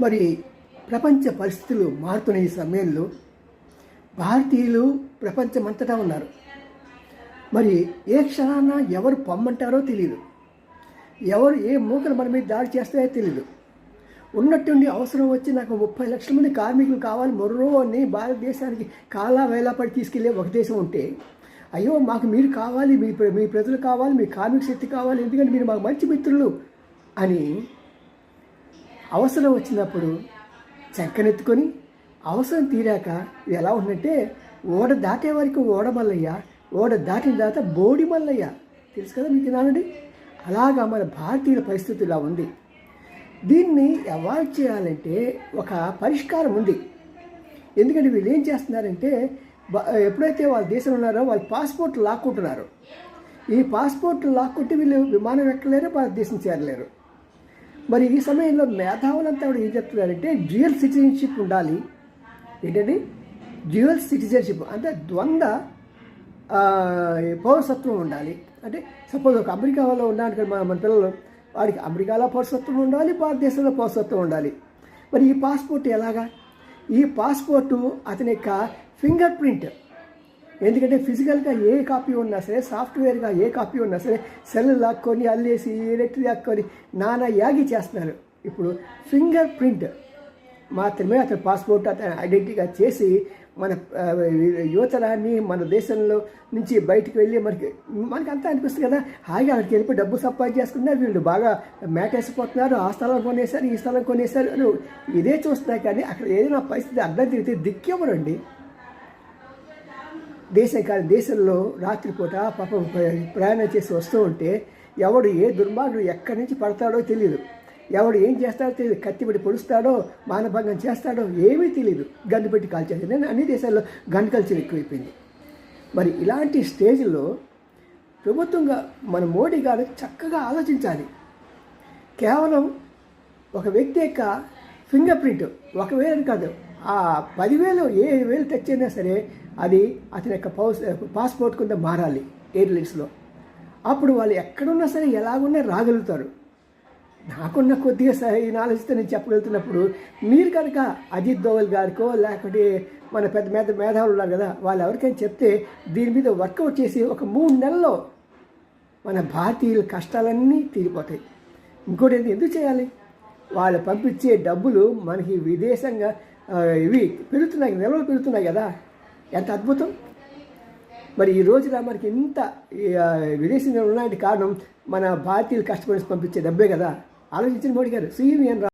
మరి ప్రపంచ పరిస్థితులు మారుతున్న ఈ సమయంలో భారతీయులు ప్రపంచమంతటా ఉన్నారు. మరి ఏ క్షణాన ఎవరు పొమ్మంటారో తెలియదు ఎవరు ఏ మూకలు మన మీద దాడి చేస్తాయో తెలియదు ఉన్నట్టుండి అవసరం వచ్చి నాకు ముప్పై లక్షల మంది కార్మికులు కావాలి మొర్రో అని భారతదేశానికి కాలా వేలాపడి తీసుకెళ్ళే ఒక దేశం ఉంటే అయ్యో మాకు మీరు కావాలి మీ ప్ర- మీ ప్రజలు కావాలి మీ కార్మిక శక్తి కావాలి ఎందుకంటే మీరు మాకు మంచి మిత్రులు అని అవసరం వచ్చినప్పుడు చెక్కనెత్తుకొని అవసరం తీరాక ఎలా ఉందంటే ఓడ దాటే వరకు ఓడ మల్లయ్య ఓడ దాటిన తర్వాత బోడి మల్లయ్య. తెలుసు కదా మీకు నానండి అలాగా మన భారతీయుల పరిస్థితి ఇలా ఉంది. దీన్ని అవాయిడ్ చేయాలంటే ఒక పరిష్కారం ఉంది. ఎందుకంటే వీళ్ళు ఏం చేస్తున్నారంటే ఎప్పుడైతే వాళ్ళ దేశంలో ఉన్నారో వాళ్ళు పాస్పోర్ట్ లాక్కుంటున్నారు. ఈ పాస్పోర్ట్ లాక్కుంటే వీళ్ళు విమానం ఎక్కలేరు భారతదేశం చేరలేరు. మరి ఈ సమయంలో మేధావులంతా కూడా ఏం చెప్తున్నారంటే డ్యూయల్ సిటిజన్షిప్ ఉండాలి. ఏంటండి? డ్యూయల్ సిటిజన్షిప్ అంటే ద్వంద్వ పౌరసత్వం ఉండాలి. అంటే సపోజ్ ఒక అమెరికాలో ఉన్నాడు కదా మన మన పిల్లలు వాడికి అమెరికాలో పౌరసత్వం ఉండాలి భారతదేశంలో పౌరసత్వం ఉండాలి. మరి ఈ పాస్పోర్ట్ ఎలాగా? ఈ పాస్పోర్టు అతని యొక్క ఫింగర్ ప్రింట్ ఎందుకంటే ఫిజికల్గా ఏ కాపీ ఉన్నా సరే సాఫ్ట్వేర్గా ఏ కాపీ ఉన్నా సరే సెల్ లాక్కొని అల్లేసి ఎలక్ట్రిక్ లాక్కొని నానా యాగి చేస్తున్నారు. ఇప్పుడు ఫింగర్ ప్రింట్ మాత్రమే అతని పాస్పోర్ట్ అతని ఐడెంటిటీగా చేసి మన యువతరాన్ని మన దేశంలో నుంచి బయటికి వెళ్ళి మనకి మనకి అంతా అనిపిస్తుంది కదా. హాయిగా అక్కడికి వెళ్ళిపోయి డబ్బు సంపాదించేసుకున్నారు. వీళ్ళు బాగా మేటేసిపోతున్నారు ఆ స్థలం కొనేశారు ఈ స్థలం కొనేశారు అని ఇదే చూస్తున్నాయి కానీ అక్కడ ఏదైనా పరిస్థితి అర్థం తిరిగితే దిక్కెవరండి దేశం కాదు దేశంలో రాత్రిపూట పాపం ప్రయాణం చేసి వస్తూ ఉంటే ఎవడు ఏ దుర్మార్గుడు ఎక్కడి నుంచి పడతాడో తెలియదు ఎవడు ఏం చేస్తాడో తెలియదు కత్తిపెట్టి పొడుస్తాడో మానభంగం చేస్తాడో ఏమీ తెలియదు గన్ను పెట్టి కాల్చేది నేను అన్ని దేశాల్లో గన్ కల్చర్ ఎక్కువైపోయింది. మరి ఇలాంటి స్టేజ్లో ప్రభుత్వంగా మన మోడీ గారు చక్కగా ఆలోచించాలి. కేవలం ఒక వ్యక్తి యొక్క ఫింగర్ ప్రింట్ ఒకవేళ కాదు. ఆ పదివేలు ఏ వేలు తెచ్చైనా సరే అది అతని యొక్క పౌస్ పాస్పోర్ట్ కింద మారాలి ఎయిర్లైన్స్లో అప్పుడు వాళ్ళు ఎక్కడున్నా సరే ఎలాగున్నా రాగలుగుతారు. నాకున్న కొద్దిగా ఈ ఆలోచిస్తే నేను చెప్పగలుగుతున్నప్పుడు మీరు కనుక అజిత్ దోవల్ గారికో లేకపోతే మన పెద్ద మేధ మేధావులు ఉన్నారు కదా వాళ్ళు ఎవరికైనా చెప్తే దీని మీద వర్కౌట్ చేసి ఒక మూడు నెలల్లో మన భారతీయుల కష్టాలన్నీ తీరిపోతాయి. ఇంకోటి ఏంటి ఎందుకు చేయాలి? వాళ్ళు పంపించే డబ్బులు మనకి విదేశంగా ఇవి పెరుగుతున్నాయి నిల్వలు పెరుగుతున్నాయి కదా. ఎంత అద్భుతం. మరి ఈ రోజున మనకి ఇంత ఈ, విదేశీ ఉన్నాయంటే కారణం మన భారతీయులు కష్టపడి పంపించే డబ్బే కదా. ఆలోచించిన మోడీ గారు. సీఎం